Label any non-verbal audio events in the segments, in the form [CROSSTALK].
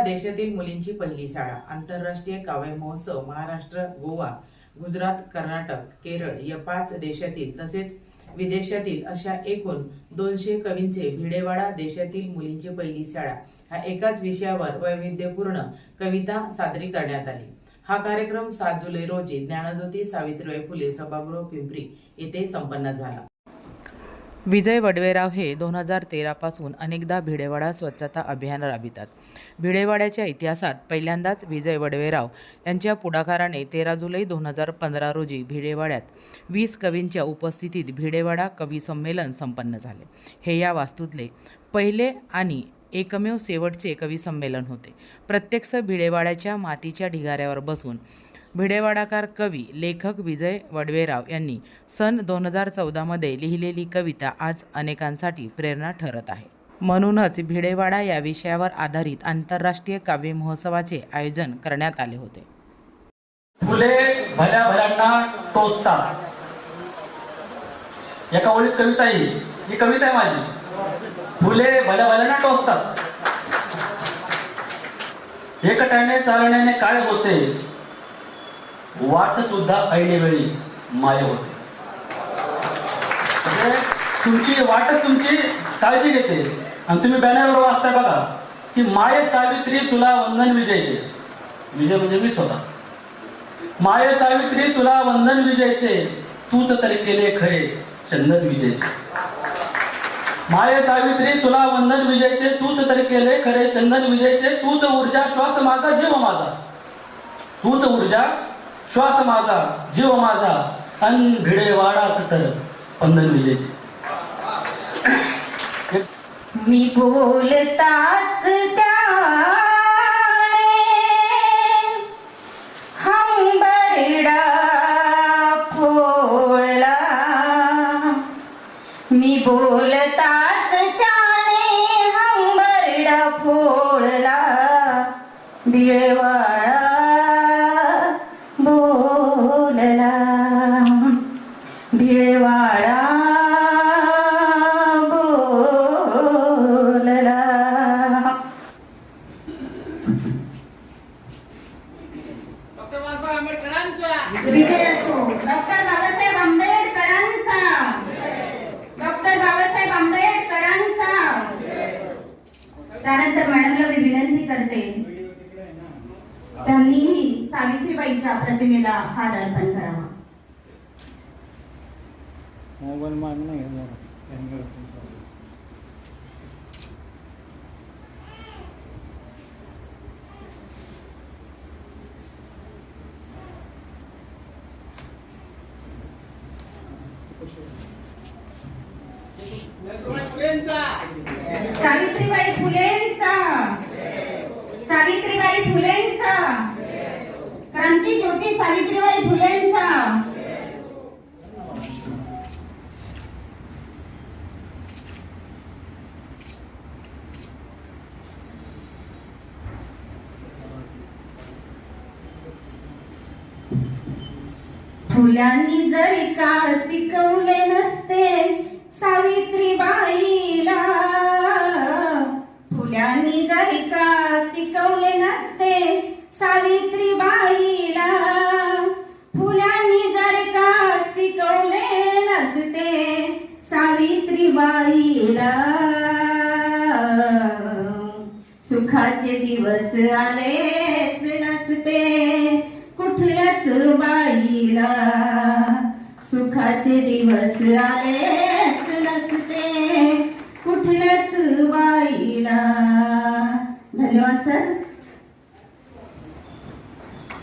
भिडेवाडा देशातील मुलींची पहिली शाळा आंतरराष्ट्रीय काव्य महोत्सव महाराष्ट्र गोवा गुजरात कर्नाटक केरळ या पाच देशातील तसेच विदेशातील अशा एकूण दोनशे कवींचे भिडेवाडा देशातील मुलींची पहिली शाळा ह्या एकाच विषयावर वैविध्यपूर्ण कविता सादरी करण्यात आली. हा कार्यक्रम सात जुलै रोजी ज्ञानज्योती सावित्रीबाई फुले सभागृह पिंपरी येथे संपन्न झाला. विजय वडवेराव हे दोन हजार तेरापासून अनेकदा भिडेवाडा स्वच्छता अभियान राबवितात. भिडेवाड्याच्या इतिहासात पहिल्यांदाच विजय वडवेराव यांच्या पुढाकाराने तेरा जुलै दोन हजार पंधरा रोजी भिडेवाड्यात वीस कवींच्या उपस्थितीत भिडेवाडा कवी संमेलन संपन्न झाले. हे या वास्तूतले पहिले आणि एकमेव शेवटचे कवी संमेलन होते. प्रत्यक्ष भिडेवाड्याच्या मातीच्या ढिगाऱ्यावर बसून भिडेवाडाकार कवी लेखक विजय वडवेराव यांनी सन दोन हजार चौदामध्ये लिहिलेली कविता आज अनेकांसाठी प्रेरणा ठरत आहे. म्हणूनच भिडेवाडा या विषयावर आधारित आंतरराष्ट्रीय काव्य महोत्सवाचे आयोजन करण्यात आले होते. फुले भल्या भल्यांना टोचतात. एका ओळीत कविता येईल. ही कविता आहे माझी. फुले भल्या भल्यांना टोचतात. एकट्याने चालण्याने काय होते? वाट सुद्धा ऐनेवेळी माय होते. म्हणजे तुमची वाटच तुमची काळजी घेते. आणि तुम्ही बॅनरवर वाचताय बघा की माय सावित्री तुला वंदन विजयचे. विजय म्हणजे मीच होता माय सावित्री तुला वंदन विजयचे. तूच तरी केले खरे चंदन विजयचे. माय सावित्री तुला वंदन विजयचे. तूच तरी केले खरे चंदन विजयचे. तूच ऊर्जा श्वास माझा जीव माझा. तूच ऊर्जा श्वास माझा जीव माझा अन भिडे वाडाच तर स्पंदन विजयचे. मी बोलताच त्या हंबरडा मोबाईल माग नाही सावित्रीबाई फुलेंचा सावित्रीबाई फुलेंचा क्रांती ज्योती सावित्रीबाई फुलेंचा फुलांनी जरी का शिकवले नसते सावित्रीबाईला फुलांनी जरी का शिकवले नसते सावित्रीबाईला फुलांनी जरी का शिकवले नसते सावित्रीबाईला. सुखाचे दिवस आलेच नसते. कुठल्याच बाईला सुखाचे दिवस आलेच नसते कुठल्याच बाईला धन्यवाद सर.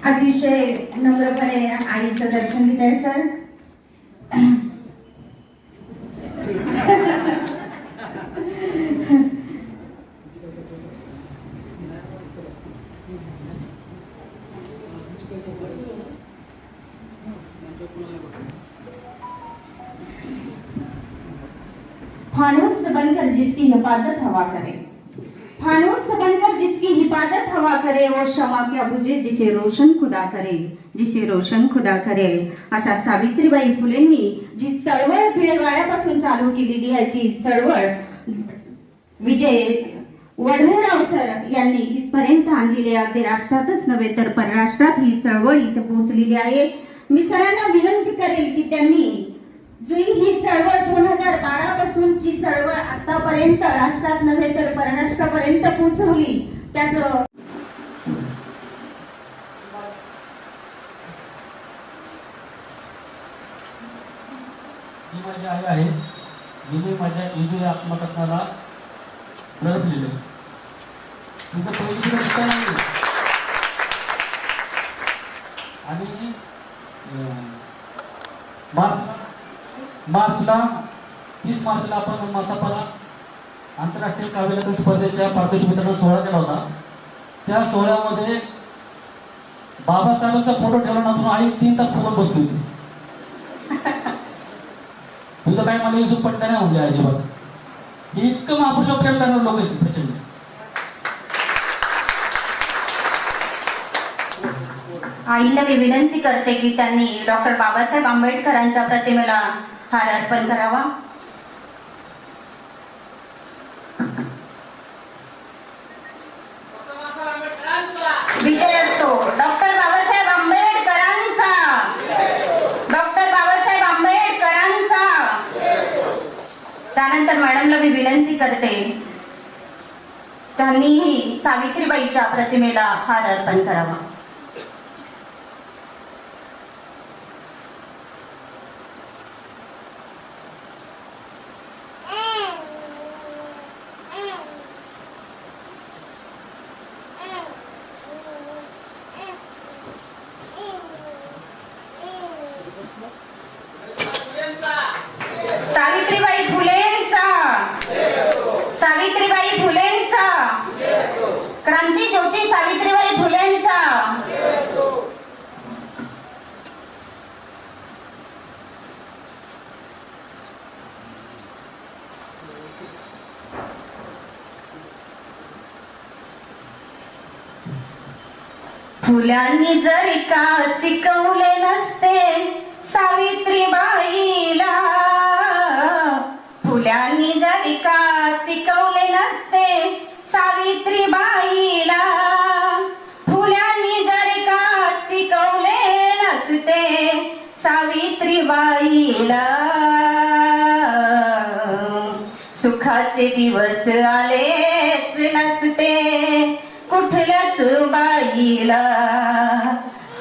अतिशय नम्रपणे आईचं दर्शन घेत आहे सर. फानूस बनकर जिसकी हिफाजत हवा करे। फानूस बनकर जिसकी हिफाजत हवा करे वो क्षमा क्या बुझे जिसे रोशन खुदा करे जिसे रोशन खुदा करे। अशा सावित्रीबाई फुलेंनी जी चळवळ भिडेवाड्यापासून चालू केलेली आहे ती चळवळ विजय वडवळराव सर यांनी इथपर्यंत आणलेली आहे. अगदी राष्ट्रातच नव्हे तर परराष्ट्रात ही चळवळ इथे पोहोचलेली आहे. मी सरांना विनंती करेल की त्यांनी जुई ही चळवळ दोन हजार बारा पासूनची चळवळ आतापर्यंत राष्ट्रात नव्हे तर परराष्ट्रापर्यंत पोहोचवली. त्याच ही माझी आई आहे. जिने माझ्या इजू या आत्मकथनाला रडपलेलं तिचं पहिली नाही. आणि अं, मार्च मार्चला तीस मार्चला आपण मासापाला आंतरराष्ट्रीय काव्यलेखन स्पर्धेच्या पारितोषिक वितरण सोहळा केला होता. त्या सोहळ्यामध्ये बाबासाहेबांचा फोटो ठेवला आई तीन तास फुगून बसली होती. [LAUGHS] तुझं काही मला युजूक पडलं नाही म्हणजे अजिबात हे इतकं महापुरुष प्रेम करणारे लोक आहेत प्रचंड. आईला मी विनंती करते की त्यांनी डॉक्टर बाबासाहेब आंबेडकरांच्या प्रतिमेला हार अर्पण करावा. विजय असतो डॉक्टर बाबासाहेब आंबेडकरांचा. डॉक्टर बाबासाहेब आंबेडकरांचा. त्यानंतर मॅडमला मी विनंती करते त्यांनीही सावित्रीबाईच्या प्रतिमेला हार अर्पण करावा सावित्रीबाई फुलेंचा सावित्रीबाई फुलेंचा क्रांती ज्योती सावित्रीबाई फुलेंचा फुलांनी जरी का शिकवले नसते सावित्रीबाईला फुलांनी जरी का शिकवले नसते सावित्रीबाईला. फुलांनी जरी का शिकवले नसते सावित्रीबाईला. सुखाचे दिवस आलेच नसते कुठल्याच बाईला.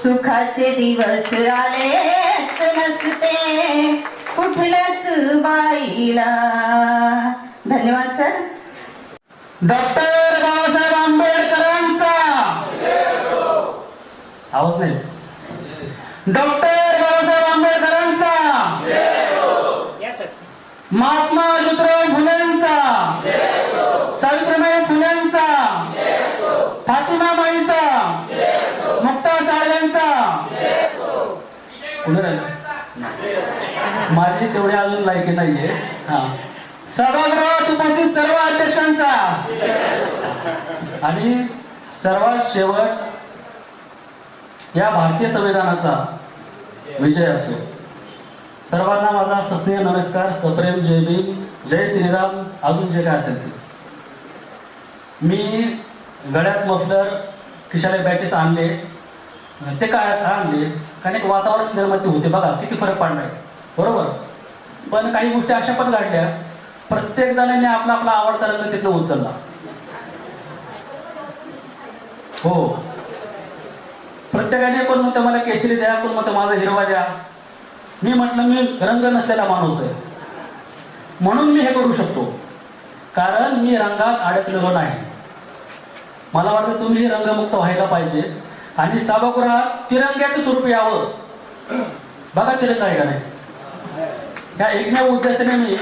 सुखाचे दिवस आलेच नसते कुठल्याच बाईला. धन्यवाद सर. डॉक्टर बाबासाहेब आंबेडकरांचा. आवाज नाही. डॉक्टर बाबासाहेब आंबेडकरांचा. महात्मा ज्योतिराव फुलेंचा. सावित्रीबाई फुलेंचा. फातिमाबाईंचा. मुक्ता साहेबांचा पुढे राहिला. माझी तेवढी अजून लायकी नाहीये. हा. सभागृहात उपस्थित सर्व अध्यक्षांचा. आणि सर्वात शेवट या भारतीय संविधानाचा विजय असो. सर्वांना माझा सस्नेह नमस्कार सप्रेम जय भीम जय श्रीराम. अजून जे काय असेल ते. मी गळ्यात मफलर खिशाला बॅचेस आणले. ते काय आणले? कारण एक वातावरण निर्मिती होते बघा किती फरक पडणार बरोबर? पण काही गोष्टी अशा पण घडल्या. प्रत्येक जणांनी आपला आपला आवडता रंग तिथं उचलला. हो. प्रत्येकाने कोण म्हणतं मला केशरी द्या कोण म्हणतं माझा हिरवा द्या. मी म्हटलं मी रंग नसलेला माणूस आहे. म्हणून मी हे करू शकतो. कारण मी रंगात अडकलेलो नाही. मला वाटतं तुम्ही रंगमुक्त व्हायला पाहिजे. आणि सभागृहात तिरंग्याचं स्वरूप यावं. बघा तिरंगा आहे का नाही? या एकमेव उद्देशाने मी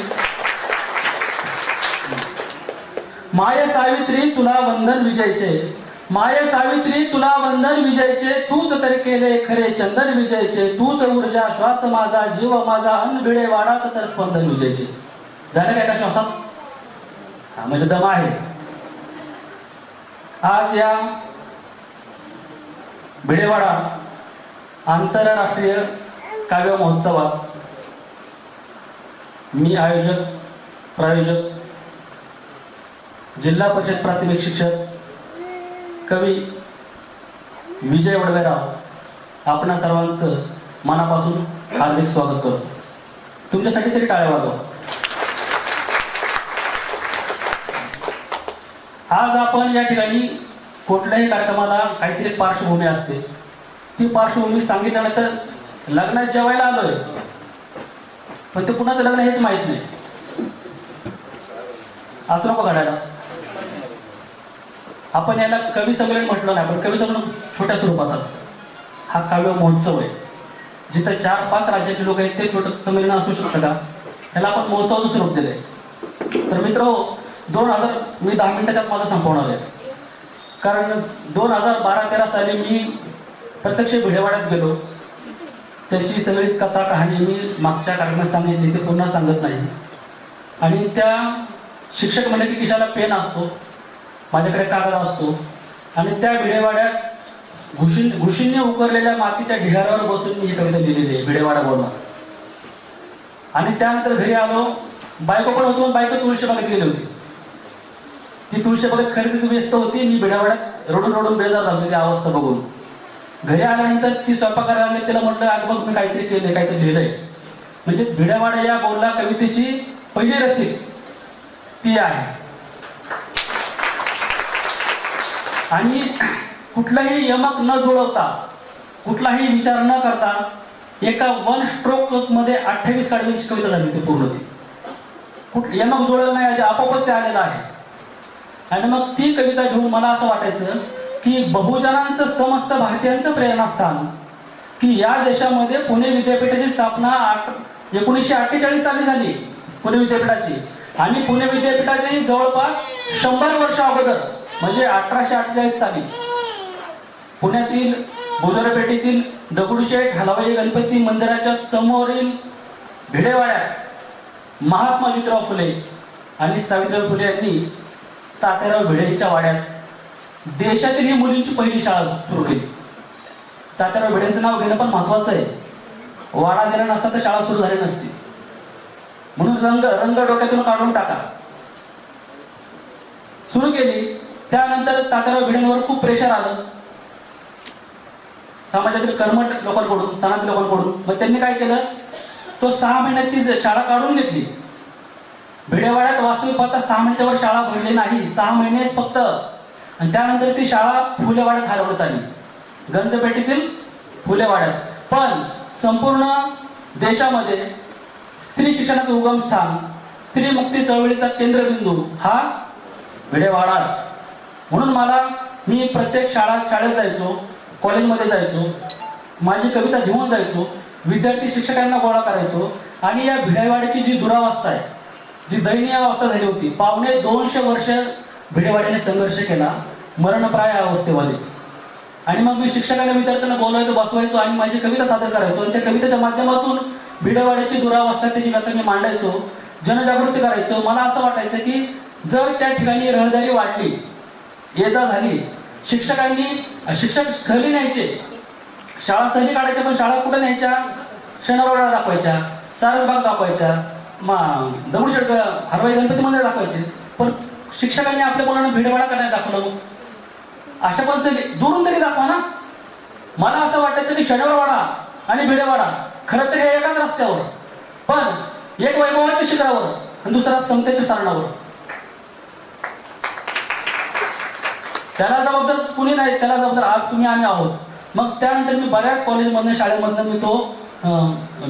माय सावित्री तुला वंदन विजयचे. माय सावित्री तुला वंदन विजयचे. तूच तर केले खरे चंदन विजयचे. तूच ऊर्जा श्वास माझा जीव माझा अन्न भिडे वाडाच तर स्पंदन विजयचे. झालं काय का श्वासात? हा म्हणजे दम आहे. आज या भिडेवाडा आंतरराष्ट्रीय काव्य महोत्सवात मी आयोजक प्रायोजक जिल्हा परिषद प्राथमिक शिक्षक कवी विजय वडवेराव आपणा सर्वांचं मनापासून हार्दिक स्वागत करतो. तुमच्यासाठी तरी टाळ्या वाजव. आज आपण या ठिकाणी कुठल्याही कार्यक्रमाला काहीतरी पार्श्वभूमी असते. ती पार्श्वभूमी सांगितल्यानंतर लग्नात जेवायला आलोय. पण ते कुणाचं लग्न हेच माहीत नाही. असं नको घडायला आपण याला कवी संमेलन म्हटलं नाही पण कवी संमेलन छोट्या स्वरूपात असतं. हा काव्य महोत्सव आहे. जिथं चार पाच राज्याचे लोक आहेत ते छोटं संमेलन असू शकतं का? त्याला आपण महोत्सवाचं स्वरूप आहे तर मित्र दोन हजार मी दहा मिनिटाच्यात माझं संपवणार आहे. कारण दोन हजार बारा तेरा साली मी प्रत्यक्ष भिडेवाड्यात गेलो. त्याची सगळी कथा कहाणी मी मागच्या कार्यक्रमात सांगितली ते पुन्हा सांगत नाही. आणि त्या शिक्षक म्हणले की किशाला पेन असतो. माझ्याकडे कागद असतो. आणि त्या भिडेवाड्यात घुशीन घुशींनी उकरलेल्या मातीच्या ढिगाऱ्यावर बसून मी ही कविता लिहिलेली आहे भिडेवाडा बोलणार आणि त्यानंतर घरी आलो. बायको पण होतो बायको तुळशीबागेत गेली होती. ती तुळशीबागेत खरेदी व्यस्त होती मी भिडेवाड्यात रडून रडून बेजार झालो ती अवस्था बघून. घरी आल्यानंतर ती स्वयंपाक करायला लागली, तिला म्हटलं आज बघ मी काहीतरी केलंय काहीतरी लिहिलंय. म्हणजे भिडेवाडा या बोलला कवितेची पहिली रसिक ती आहे. आणि कुठलाही यमक न जुळवता कुठलाही विचार न करता एका वन स्ट्रोकमध्ये अठ्ठावीस काढवीची कविता झाली ती पूर्ण ती. कुठ यमक जुळलं नाही याचे आपोआपच ते आलेलं आहे. आणि मग ती कविता घेऊन मला असं वाटायचं की बहुजनांचं समस्त भारतीयांचं प्रेरणास्थान की या देशामध्ये पुणे विद्यापीठाची स्थापना आठ एकोणीसशे अठ्ठेचाळीस साली झाली पुणे विद्यापीठाची. आणि पुणे विद्यापीठाची जवळपास शंभर वर्ष अगोदर म्हणजे अठराशे अठ्ठेचाळीस साली पुण्यातील बुधरपेठेतील दगडूशेठ हलवाई गणपती मंदिराच्या समोरील भिडेवाड्यात महात्मा ज्योतिराव फुले आणि सावित्रीबाई फुले यांनी तात्याराव भिडेच्या वाड्यात देशातील ही मुलींची पहिली शाळा सुरू केली. तात्याराव भिडेंचं नाव घेणं पण महत्वाचं आहे. वाडा दिला नसता तर शाळा सुरू झाली नसती. म्हणून रंग रंग डोक्यातून काढून टाका. सुरू केली. त्यानंतर तात्याराव भिडेंवर खूप प्रेशर आलं. समाजातील कर्मट लोकांकडून सनातन लोकांकडून. मग त्यांनी काय केलं? तो सहा महिन्याची शाळा काढून घेतली. भिडेवाड्यात वास्तविक पाहता सहा महिन्याच्या वर शाळा भरली नाही सहा महिनेच फक्त. आणि त्यानंतर ती शाळा फुलेवाड्यात हलवण्यात आली. गंजपेटीतील फुलेवाड्यात. पण संपूर्ण देशामध्ये स्त्री शिक्षणाचं उगम स्थान स्त्री मुक्ती चळवळीचा केंद्रबिंदू हा भिडेवाडाच. म्हणून मला मी प्रत्येक शाळा शाळेत जायचो कॉलेजमध्ये जायचो माझी कविता घेऊन जायचो विद्यार्थी शिक्षकांना गोळा करायचो आणि या भिडेवाड्याची जी दुरावस्था आहे जी दयनीय अवस्था झाली होती पावणे दोनशे वर्ष भिडेवाड्याने संघर्ष केला मरणप्राय अवस्थेमध्ये. आणि मग मी शिक्षकांना विद्यार्थ्यांना बोलवायचो बसवायचो आणि माझी कविता सादर करायचो आणि त्या कवितेच्या माध्यमातून भिडेवाड्याची दुरावस्था त्याची व्यथा मी मांडायचो जनजागृती करायचो. मला असं वाटायचं की जर त्या ठिकाणी रहदारी वाढली ये जा झाली शिक्षकांनी शिक्षक सहली न्यायचे. शाळा सहली काढायच्या पण शाळा कुठे न्यायच्या? शनिवारवाडा दाखवायच्या सारसबाग दाखवायच्या मा दगडूशेठ हरवाई गणपती मंदिर दाखवायचे. पण शिक्षकांनी आपल्या मुलांना भिडवाडा करायला दाखवलं अशा अशा परिस्थिती दुरून तरी दाखवा ना. मला असं वाटायचं की शनिवारवाडा आणि भिडेवाडा खरं तर एकाच रस्त्यावर. पण एक वैभवाच्या शिखरावर आणि दुसरा समतेच्या सारणावर. त्याला जबाबदार कुणी नाही त्याला जबाबदार आज तुम्ही आम्ही आहोत. मग त्यानंतर मी बऱ्याच कॉलेजमधनं शाळेमधनं मी तो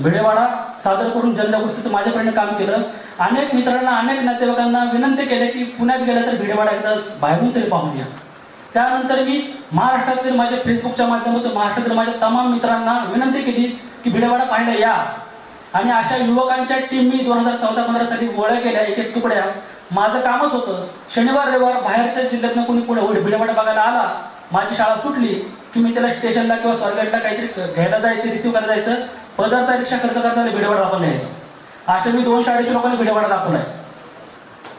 भिडेवाडा सादर करून जनजागृतीचं माझ्याकडनं काम केलं. अनेक मित्रांना अनेक नातेवाईकांना विनंती केली की पुण्यात गेलं तर भिडेवाडा एकदा बाहेरून तरी पाहून या त्यानंतर मी महाराष्ट्रातील माझ्या फेसबुकच्या माध्यमातून महाराष्ट्रातील माझ्या तमाम मित्रांना विनंती केली की भिडेवाडा पाहायला या. आणि अशा युवकांच्या टीम मी दोन हजार चौदा पंधरा साठी गोळ्या केल्या एक एक तुकड्या. माझं कामच होतं. शनिवार रविवार बाहेरच्या जिल्ह्यातनं कोणी पुढे भिडेवाडा बघायला आला माझी शाळा सुटली की मी त्याला स्टेशनला किंवा स्वारगेटला काहीतरी घ्यायला जायचं रिसिव्ह करायला जायचं पदार्थ रिक्षा खर्च करायचा भिडेवाड दाखवला यायचं अशा मी दोन अडीचशे लोकांनी भिडेवाडा दाखवलाय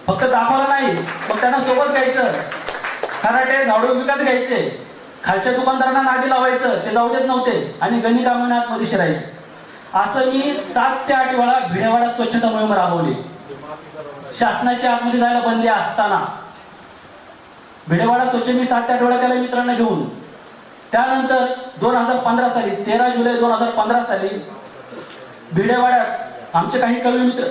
फक्त दाखवला नाही मग त्यांना सोबत घ्यायचं. खराटे झाडू विकत घ्यायचे. खालच्या दुकानदारांना नादी लावायचं ते जाऊ देत नव्हते आणि गणी कामाने आतमध्ये शिरायचे. असं मी सात ते आठ वेळा भिडेवाडा स्वच्छता मोहीम राबवली. शासनाच्या आतमध्ये जायला बंदी असताना भिडेवाडा स्वच्छ मी सात त्या आठ केला मित्रांना घेऊन. त्यानंतर दोन हजार पंधरा साली तेरा जुलै दोन हजार पंधरा साली भिडेवाड्यात आमचे काही कवी मित्र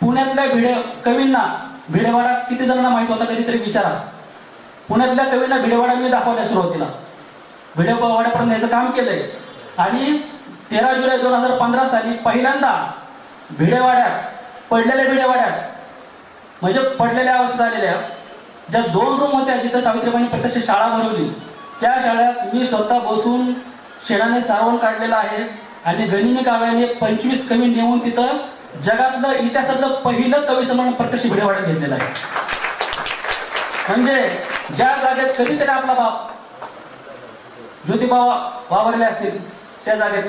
पुण्यातल्या भिडे कवींना भिडेवाडा किती जणांना माहीत होता कधीतरी विचारा. पुण्यातल्या कवींना भिडेवाडा मी दाखवल्या सुरुवातीला. भिडेवाड्यापर्यंत याचं काम केलंय. आणि तेरा जुलै दोन हजार पंधरा साली पहिल्यांदा भिडेवाड्यात पडलेल्या भिडेवाड्यात म्हणजे पडलेल्या अवस्थेत आलेल्या ज्या दोन रूम होत्या जिथं सावित्रीबाईंनी प्रत्यक्ष शाळा भरवली त्या शाळेत मी स्वतः बसून शेणाने सारवण काढलेलं आहे आणि गनिमी काव्याने पंचवीस कवी नेऊन तिथं जगातलं इतिहासातलं पहिलं कवी समान प्रत्यक्ष भिडेवाड्यात घेतलेलं आहे. म्हणजे ज्या जागेत कधीतरी आपला बाप ज्योतिबा वावरले असतील त्या जागेत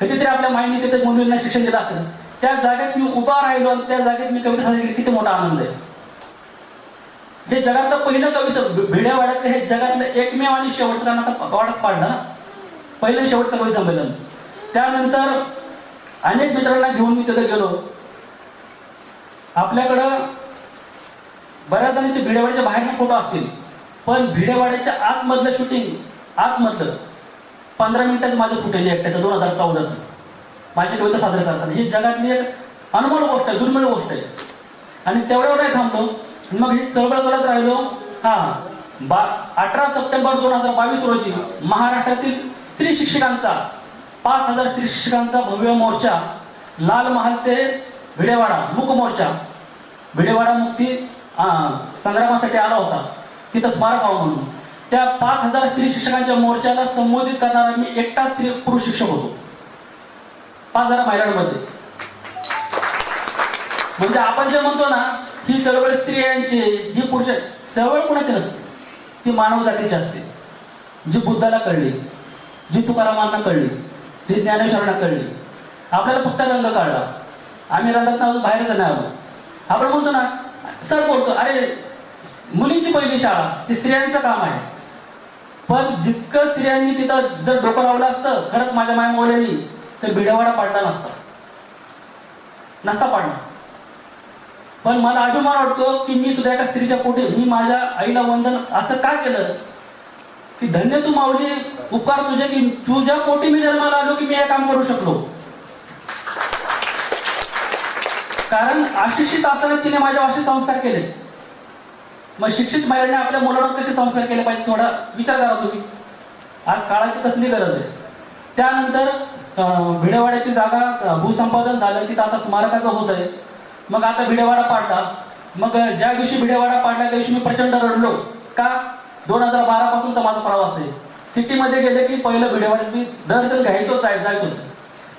कधीतरी आपल्या माईने तिथे मुलींना शिक्षण दिलं असेल त्या जागेत मी उभा राहिलो आणि त्या जागेत मी कविता सादर केली किती मोठा आनंद आहे. हे जगातलं पहिलं कवी सं- हे जगातलं एकमेव आणि शेवटचं कारण आता वाडच पाडलं ना. पहिलं शेवटचं कवी संमेलन. त्यानंतर अनेक मित्रांना घेऊन मी तिथं गेलो. आपल्याकडं बऱ्याच जणांचे भिडेवाड्याच्या बाहेर फोटो असतील. पण भिडेवाड्याच्या आतमधलं शूटिंग आतमधलं पंधरा मिनिटाचं माझं फुटेज आहे एकट्याचं दोन हजार चौदाचं. माझी कविता सादर करताना ही जगातली एक अनमोल गोष्ट आहे दुर्मिळ गोष्ट आहे. आणि तेवढ्यावर नाही थांबलो. मग ही चळवळ करत राहिलो. हा बा अठरा सप्टेंबर दोन हजार बावीस रोजी महाराष्ट्रातील स्त्री शिक्षकांचा पाच हजार स्त्री शिक्षकांचा भव्य मोर्चा लाल महाल ते भिडेवाडा मुक मोर्चा. भिडेवाडा मुक्ती संग्रामासाठी आला होता. तिथं स्मारक व्हावं म्हणून. त्या पाच हजार स्त्री शिक्षकांच्या मोर्चाला संबोधित करणारा मी एकटा स्त्री पुरुष शिक्षक होतो. पाच हजार महिलांमध्ये म्हणजे आपण जे म्हणतो ना ही चळवळ स्त्रियांची ही पुरुष चळवळ कुणाची नसते? ती मानव जातीची असते. जी बुद्धाला कळली जी तुकारामांना कळली जी ज्ञानेश्वरांना कळली. आपल्याला फक्त रंग काढला आम्ही रंगात बाहेर जाणार नाही आपण म्हणतो ना सर बोलतो अरे मुलींची पहिली शाळा ती स्त्रियांचं काम आहे. पण जितकं स्त्रियांनी तिथं जर डोकं लावलं असतं खरंच माझ्या मायमोल्यांनी तर भिडेवाडा पाडला नसता. नसता पाडला पण मला अभिमान वाटतो की मी सुद्धा एका स्त्रीच्या पोटी मी माझ्या आईला वंदन असं का केलं? की धन्य तू माऊली उपकार तुझे की तुझ्या पोटी मी जन्माला आलो की मी हे काम करू शकलो? कारण अशिक्षित असताना तिने माझ्या असे संस्कार केले. मग शिक्षित महिलांनी आपल्या मुलांवर कसे संस्कार केले पाहिजे? थोडा विचार करा तुम्ही. आज काळाची कसली गरज आहे? त्यानंतर भिडेवाड्याची जागा भूसंपादन झालं तिथं आता स्मारकाचं होत आहे. मग आता भिडेवाडा पाडला. मग ज्या दिवशी भिडेवाडा पाडला त्या दिवशी मी प्रचंड रडलो. का? दोन हजार बारा पासूनचा माझा प्रवास आहे. सिटीमध्ये गेले की पहिलं भिडेवाड्यात मी दर्शन घ्यायचोच आहे जायचोच.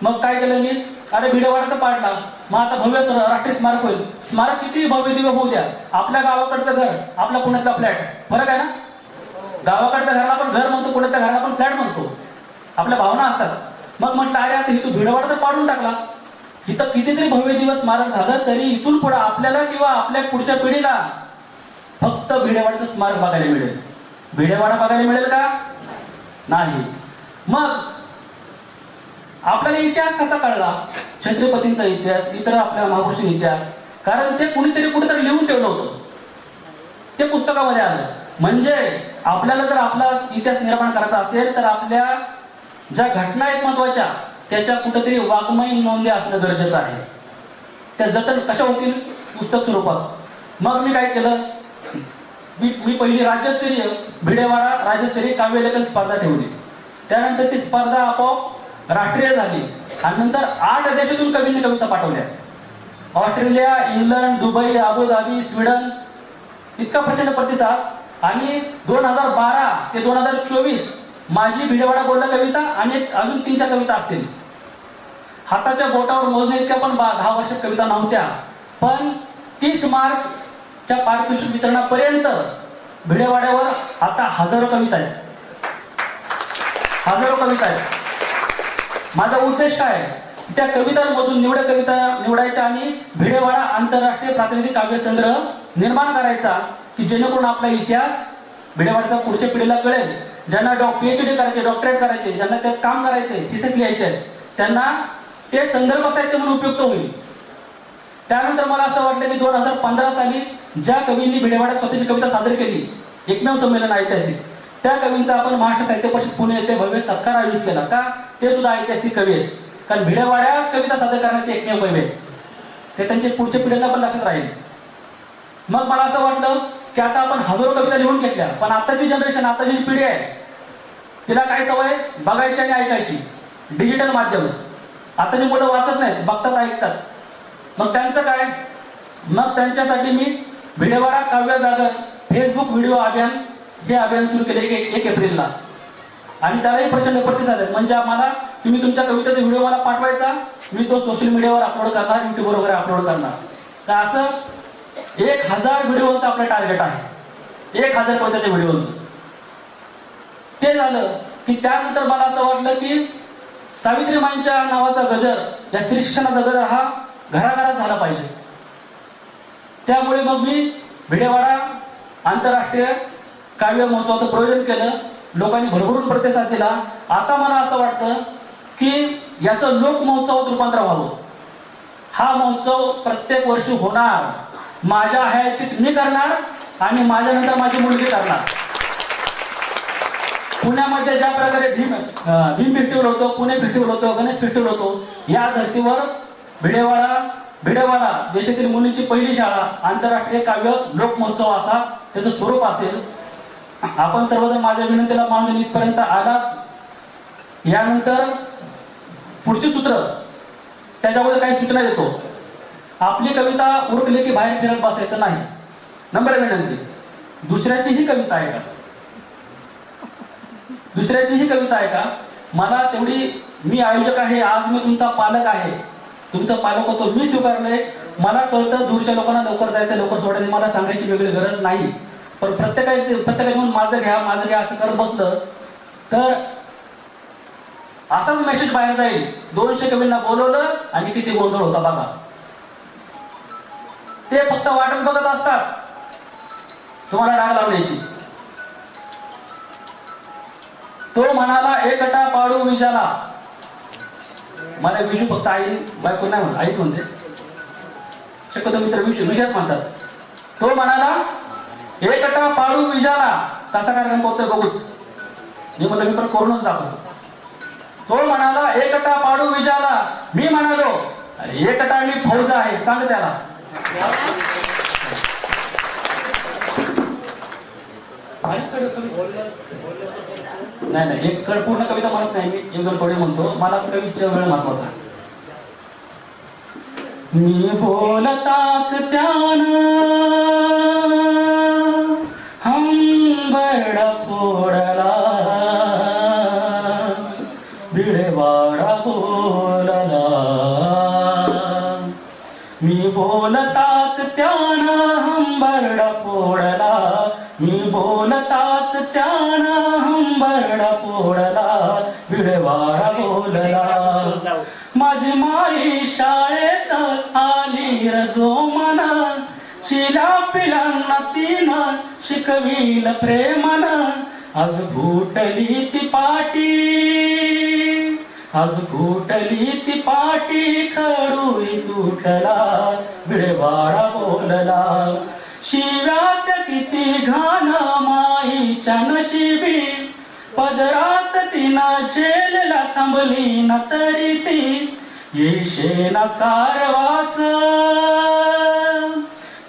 मग काय केलं मी? अरे भिडेवाडा तर पाडला. मग आता भव्य राष्ट्रीय स्मारक होईल. स्मारक किती भव्य दिव्य होऊ द्या. आपल्या गावाकडचं घर आपल्या पुण्यातला फ्लॅट. फरक आहे ना? गावाकडच्या घराला आपण घर म्हणतो पुण्यातल्या घराला आपण फ्लॅट म्हणतो. आपल्या भावना असतात. मग म्हटलं अरे आता इथून भिडवाडा तर पाडून टाकला. इथं कितीतरी भव्य दिवस स्मारक झालं तरी इथून पुढे आपल्याला किंवा आपल्या पुढच्या पिढीला फक्त भिडेवाड्याचं स्मारक बघायला मिळेल. भिडेवाडा बघायला मिळेल का? नाही. मग आपल्याला इतिहास कसा कळला? छत्रपतींचा इतिहास इतर आपल्या महापुरुषांचा इतिहास. कारण ते कुणीतरी कुठेतरी लिहून ठेवलं होतं. ते पुस्तकामध्ये आलं. म्हणजे आपल्याला जर आपला इतिहास निर्माण करायचा असेल तर आपल्या ज्या घटना आहेत महत्त्वाच्या त्याच्या कुठेतरी वाङ्मयीन नोंदी असणं गरजेचं आहे. त्या जतन कशा होतील? पुस्तक स्वरूपात. मग मी काय केलं? मी मी पहिली राज्यस्तरीय भिडेवाडा राज्यस्तरीय काव्यलेखन स्पर्धा ठेवली. त्यानंतर ती स्पर्धा आपोआप राष्ट्रीय झाली आणि नंतर आठ देशातून कवींनी कविता पाठवल्या. Australia England Dubai Abu Dhabi Sweden इतका प्रचंड प्रतिसाद. आणि दोन हजार बारा ते दोन हजार चोवीस माझी भिडेवाडा बोलला कविता आणि अजून तीन चार कविता असतील. हाताच्या बोटावर मोजण्या इतक्या पण दहा वर्षात कविता नव्हत्या. पण तीस मार्च च्या पारितोषिक वितरणापर्यंत भिडेवाड्यावर आता हजारो कविता आहेत. हजारो कविता आहेत. माझा उद्देश काय? आहे? त्या कवितांमधून निवड कविता निवडायच्या आणि भिडेवाडा आंतरराष्ट्रीय प्रातिनिधिक काव्य संग्रह निर्माण करायचा की जेणेकरून आपला इतिहास भिडेवाड्याचा पुढच्या पिढीला कळेल. ज्यांना डॉ पीएचडी करायचे डॉक्टरेट करायचे ज्यांना त्यात काम करायचे थिसेस लिहायचे त्यांना ते संदर्भ साहित्य म्हणून उपयुक्त होईल. त्यानंतर मला असं वाटलं की दोन हजार पंधरा साली ज्या कवींनी भिडेवाड्यात स्वतःची कविता सादर केली एकमेव संमेलन ऐतिहासिक त्या कवींचा आपण महाराष्ट्र साहित्य परिषद पुणे येथे भव्य सत्कार आयोजित केला. का? ते सुद्धा ऐतिहासिक कवी आहेत. कारण भिडेवाड्या कविता सादर करण्याचे एकमेव कवी आहेत. ते त्यांच्या पुढच्या पिढीला पण लक्षात राहील. मग मला असं वाटलं की आता आपण हजारो कविता लिहून घेतल्या. पण आताची जनरेशन आताची जी पिढी आहे तिला काय सवय बघायची आणि ऐकायची. डिजिटल माध्यम. आताची मुलं वाचत नाहीत बघतात ऐकतात. मग त्यांचं काय? मग त्यांच्यासाठी मी भिडेवाडा काव्य जागर फेसबुक व्हिडिओ अभियान हे अभियान सुरू केले एक एक एप्रिलला. आणि त्यालाही प्रचंड प्रतिसाद आहेत म्हणजे आम्हाला तुम्ही तुमच्या कवितेचा व्हिडिओ मला पाठवायचा मी तो सोशल मीडियावर अपलोड करणार युट्यूबवर वगैरे अपलोड करणार. तर असं एक हजार व्हिडिओचं आपलं टार्गेट आहे. एक हजार कवितेच्या व्हिडिओचं? ते झालं की त्यानंतर मला असं वाटलं की सावित्रीबाईंच्या नावाचा गजर या स्त्री शिक्षणाचा गजर हा घराघरात झाला पाहिजे. त्यामुळे मग मी भिडेवाडा आंतरराष्ट्रीय काव्य महोत्सवाचं प्रयोजन केलं. लोकांनी भरभरून प्रतिसाद दिला. आता मला असं वाटतं की याचं लोक महोत्सवात रूपांतर व्हावं. हा महोत्सव प्रत्येक वर्षी होणार. माझ्या हयातीत मी करणार आणि माझ्यानंतर माझी मुलगी करणार. पुण्यामध्ये ज्या प्रकारे भीम भीम फेस्टिवल होतो पुणे फेस्टिवल होतो गणेश फेस्टिवल होतो या धर्तीवर भिडेवाडा भिडेवाडा देशातील मुलींची पहिली शाळा आंतरराष्ट्रीय काव्य लोकमहोत्सव असा त्याचं स्वरूप असेल. आपण सर्वजण माझ्या विनंतीला मानून इथपर्यंत आलात. यानंतर पुढची सूत्र त्याच्याबद्दल काही सूचना देतो. आपली कविता उरकली की बाहेर फिरत बसायचं नाही. नंबर विनंती. दुसऱ्याची ही कविता आहे का? दुसऱ्याची ही कविता आहे का? मला तेवढी मी आयोजक आहे आज मी तुमचा पालक आहे. तुमचं पालक होतो मी स्वीकारले मला कळतं दूरच्या लोकांना लवकर जायचं लवकर सोडायचं मला सांगायची वेगळी गरज नाही. पण प्रत्येकाने प्रत्येकाने म्हणून माझं घ्या माझं घ्या असं करत बसलं तर असाच मेसेज बाहेर जाईल. दोनशे कवींना बोलवलं आणि किती गोंधळ होता बघा. ते फक्त वाटच बघत असतात. तुम्हाला डाग लावण्याची तो म्हणाला एकटा पाडू विषाला मला विषू फक्त आई बायको नाही म्हणत आईच म्हणते. शक्यतो मित्र विषू विषयच म्हणतात. तो म्हणाला एकटा पाडू विषाला कसा कार्यक्रम करतोय बघूच. मी म्हणलं मी पण करूनच दाखवतो. तो म्हणाला एकटा पाडू विषाला मी म्हणालो "अरे एकटा मी फौज आहे सांग त्याला. नाही नाही एक कड पूर्ण कविता म्हणत नाही मी. एक दोन कडे म्हणतो. मला कवीच्या वेळ महत्त्वाचा? मी बोलताच त्यानं हंबरड फोडला. बिडवाडा बोलला. मी बोल त्यानं हंबरडा फोडला. मी बोलताच त्यानं हंबरडा फोडला. भिडवाडा बोलला. माझी माई शाळेत आली रजो मना. शिला पिलांना तिनं शिकविल प्रेमन. आज भूटली ती पाटी. आज फुटली ती पाटी खडूई तुटला बिळवाडा बोलला? शिव्यात किती घाण माईच्या नशिबी पदरात तिनं झेलला थांबली ना तरी ती येशेना चारवास.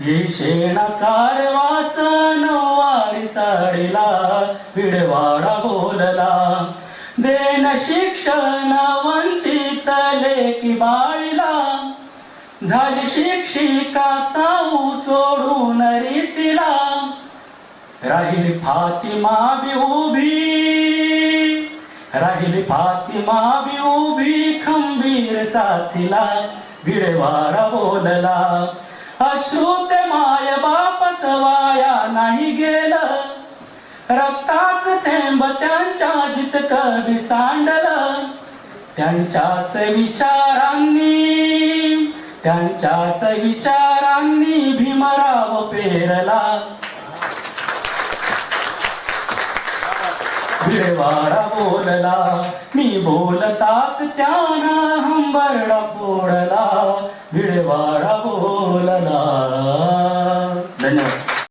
येशेना चारवास नऊवारी साडीला बिडवाडा बोलला. देन शिक्षण वंचित लेकी बाळीला. झाली शिक्षिका साऊ सोडून रीतीला. राहिली फातिमा बी उभी. राहिली फातिमा बी उभी खंबीर साथीला भिडवाडा बोलला. अश्रुत माय बापच वाया नाही गेलं. रक्ताच थेंब त्यांच्या जितक विसांडल त्यांच्याच विचारांनी त्यांच्याच विचारांनी भीमराव पेरला. भिडवाडा बोलला मी बोलताच त्यांना हंबरडा पोडला भिडवाडा बोलला. धन्यवाद.